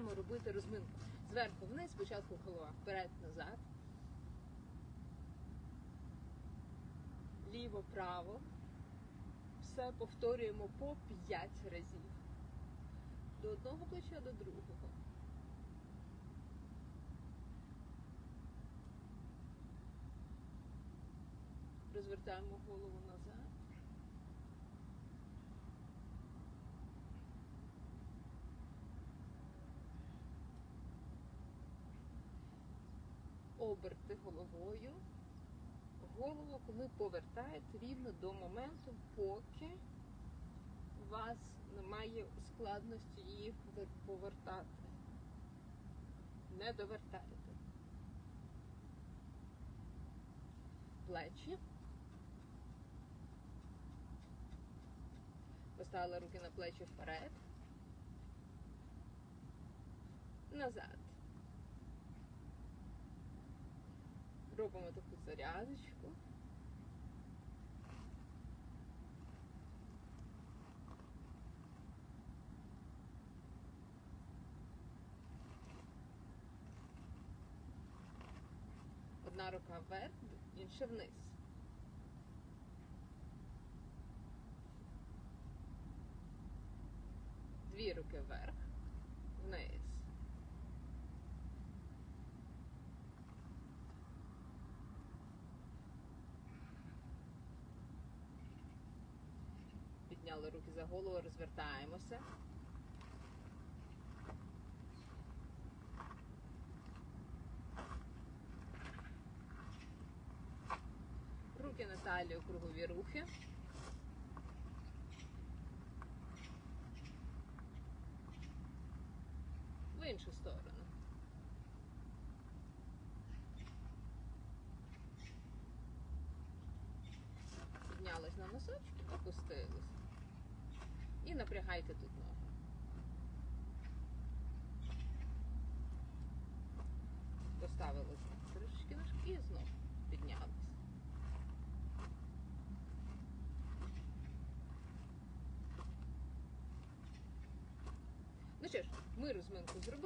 починаємо робити розминку. Зверху вниз, спочатку голова вперед-назад. Ліво-право. Все повторюємо по 5 разів. До одного плеча до другого. Розвертаємо голову назад. Оберти головою. Голову, коли повертаєте рівно до моменту, поки у вас немає складності її повертати. Не довертаєте. Плечі. Поставили руки на плечі вперед. Назад. Робимо таку зарядочку. Одна рука вверх, інша вниз. Дві руки вверх, вниз. Підняли руки за голову, розвертаємося. Руки на талію, кругові рухи. В іншу сторону. Піднялись на носочки, опустились. І напрягайте тут ногу. Поставили трошечки ножки і знову піднялись. Ну що ж, ми розминку зробили.